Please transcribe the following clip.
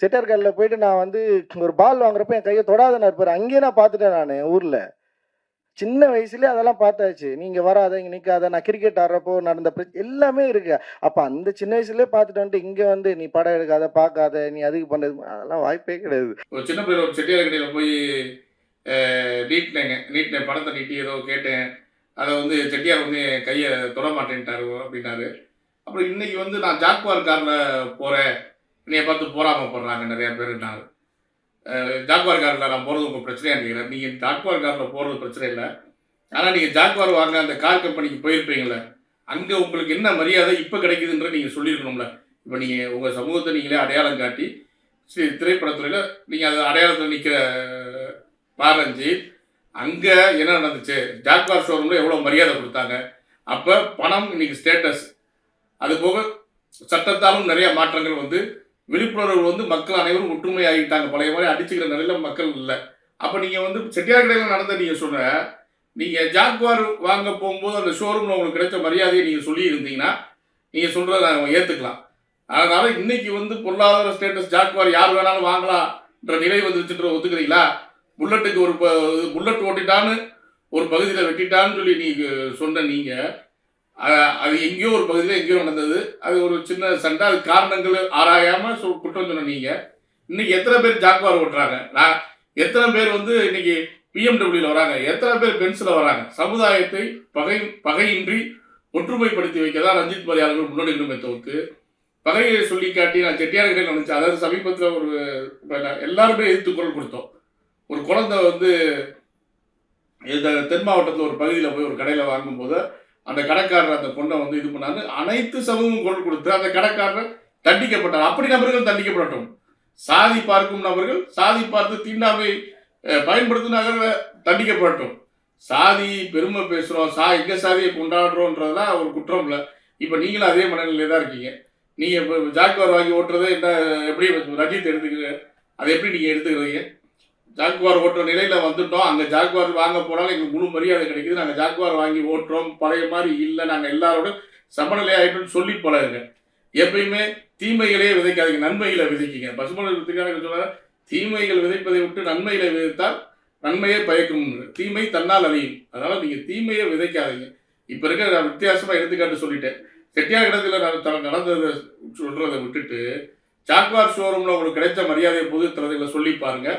செட்டர் கடையில் போயிட்டு நான் வந்து ஒரு பால் வாங்குறப்ப என் கையை தொடாத இருப்பார் அங்கேயே நான் பார்த்துட்டேன் நான் ஊரில். சின்ன வயசுலேயே அதெல்லாம் பார்த்தாச்சு. நீங்கள் வராத இங்கே நிற்காத நான் கிரிக்கெட் ஆடுறப்போ நடந்த பிரச்சனை எல்லாமே இருக்கு. அப்போ அந்த சின்ன வயசுலேயே பார்த்துட்டு வந்துட்டு இங்கே வந்து நீ படம் எடுக்காத பார்க்காத நீ அதுக்கு பண்ணது அதெல்லாம் வாய்ப்பே கிடையாது. ஒரு சின்ன பிள்ளை ஒரு செட்டியார் கடையில் போய் நீட்டினேங்க. நீட்டினேன் படத்தை நீட்டி ஏதோ கேட்டேன். அதை வந்து செட்டியார் வந்து என் கையை தொட மாட்டேன்ட்டாரு அப்படின்னாரு. அப்புறம் இன்னைக்கு வந்து நான் ஜாக்வார் காரில் போகிறேன் என்னைய பார்த்து போறாமப்படுறாங்க நிறைய பேருனாரு ஜாக்வார் காரில் நான் போகிறது உங்கள் பிரச்சனையாக நினைக்கிறேன். நீங்கள் ஜாக்வார் காரில் போகிறது பிரச்சனை இல்லை. ஆனால் நீங்கள் ஜாக்வார் வாங்க அந்த கார் கம்பெனிக்கு போயிருப்பீங்களே அங்கே உங்களுக்கு என்ன மரியாதை இப்போ கிடைக்குதுன்ற நீங்கள் சொல்லியிருக்கணும்ல. இப்போ நீங்கள் உங்கள் சமூகத்தை நீங்களே அடையாளம் காட்டி ஸ்ரீ திரைப்படத்துறையில் நீங்கள் அது அடையாளத்தில் நிற்கிற பாரஞ்சி அங்கே என்ன நடந்துச்சு? ஜாக்வார் ஷோரூமில் எவ்வளோ மரியாதை கொடுத்தாங்க? அப்போ பணம் இன்றைக்கி ஸ்டேட்டஸ் அது போக சட்டத்தாலும் நிறைய மாற்றங்கள் வந்து விழிப்புணர்வு வந்து மக்கள் அனைவரும் ஒற்றுமை ஆகிட்டாங்க பழைய மாதிரி அடிச்சுக்கிற நிலையில மக்கள் இல்லை. அப்போ நீங்கள் வந்து செட்டியார் கடையில் நடந்த நீங்கள் சொன்ன நீங்கள் ஜாக்வார் வாங்க போகும்போது அந்த ஷோரூமில் உங்களுக்கு கிடைச்ச மரியாதையை நீங்கள் சொல்லி இருந்தீங்கன்னா நீங்கள் சொல்கிறத நாங்கள் ஏற்றுக்கலாம் அதனால இன்னைக்கு வந்து பொருளாதார ஸ்டேட்டஸ் ஜாக்வார் யார் வேணாலும் வாங்கலாம்ன்ற நிலை வந்துருச்சுன்ற ஒத்துக்கிறீங்களா? புல்லட்டுக்கு ஒரு ப- புல்லட் ஓட்டிட்டான்னு ஒரு பகுதியில் வெட்டிட்டான்னு சொல்லி நீங்க சொன்ன நீங்க அது எங்கேயோ ஒரு பகுதியில் எங்கேயோ நடந்தது. அது ஒரு சின்ன சண்டை அது காரணங்கள் ஆராயாமல் சொ- குற்றம் சொன்னீங்க இன்னைக்கு எத்தனை பேர் ஜாக்வார் ஓட்டுறாங்க? நான் எத்தனை பேர் வந்து இன்னைக்கு பிஎம்டபிள்யூல வராங்க? எத்தனை பேர் பென்சில் வராங்க? சமுதாயத்தை பகை பகையின்றி ஒற்றுமைப்படுத்தி வைக்க தான் ரஞ்சித் மரியாதைகள் முன்னெடுக்கணுமே தொகுத்து பகையை சொல்லி காட்டி நான் செட்டியார் கடையில் நினைச்சேன். அதாவது சமீபத்தில் ஒரு எல்லாருமே எதிர்த்து குரல் கொடுத்தோம். ஒரு குழந்தை வந்து இந்த தென் மாவட்டத்தில் ஒரு பகுதியில் போய் ஒரு கடையில் வாங்கும்போது அந்த கடைக்காரர் அந்த பொண்ணை வந்து இது பண்ணாரு. அனைத்து சமூகம் குரல் கொடுத்து அந்த கடைக்காரர் தண்டிக்கப்பட்டார். அப்படி நபர்கள் தண்டிக்கப்படட்டும். சாதி பார்க்கும் நபர்கள் சாதி பார்த்து தீண்டாமை அஹ், தண்டிக்கப்படட்டும். சாதி பெருமை பேசுகிறோம் சா எங்க சாதியை கொண்டாடுறோன்றதுலாம் ஒரு குற்றம் இல்லை. இப்போ நீங்களும் அதே மனநிலையில தான் இருக்கீங்க. நீங்கள் இப்போ ஜாக்வார் வாங்கி ஓட்டுறதே என்ன எப்படி ரஜித் எடுத்துக்கிறீங்க? அதை எப்படி நீங்கள் எடுத்துக்கிறீங்க? ஜாக்வார் ஓட்டுற நிலையில் வந்துட்டோம். அங்கே ஜாக்வார் வாங்க போனாலும் எங்களுக்கு முழு மரியாதை கிடைக்குது. நாங்கள் ஜாக்வார் வாங்கி ஓட்டுறோம். பழைய மாதிரி இல்லை. நாங்கள் எல்லாரோட சமநிலை ஆகிட்டோம்னு சொல்லி பழகுங்க எப்பயுமே தீமைகளே விதைக்காதீங்க. நன்மைகளை விதைக்குங்க. பசுமலை சொல்ல சொன்னாங்க தீமைகள் விதைப்பதை விட்டு நன்மைகளை விதைத்தால் நன்மையே பயக்கும் தீமை தன்னால் அழியும். அதனால் நீங்கள் தீமையை விதைக்காதீங்க. இப்போ இருக்க நான் வித்தியாசமாக எடுத்துக்காட்டு சொல்லிட்டேன். செட்டியாக இடத்துல நான் தனக்கு நடந்ததை சொல்கிறத விட்டுட்டு ஜாக்வார் ஷோரூமில் உங்களுக்கு கிடைச்ச மரியாதையை பொது தரதுகளை சொல்லி பாருங்கள்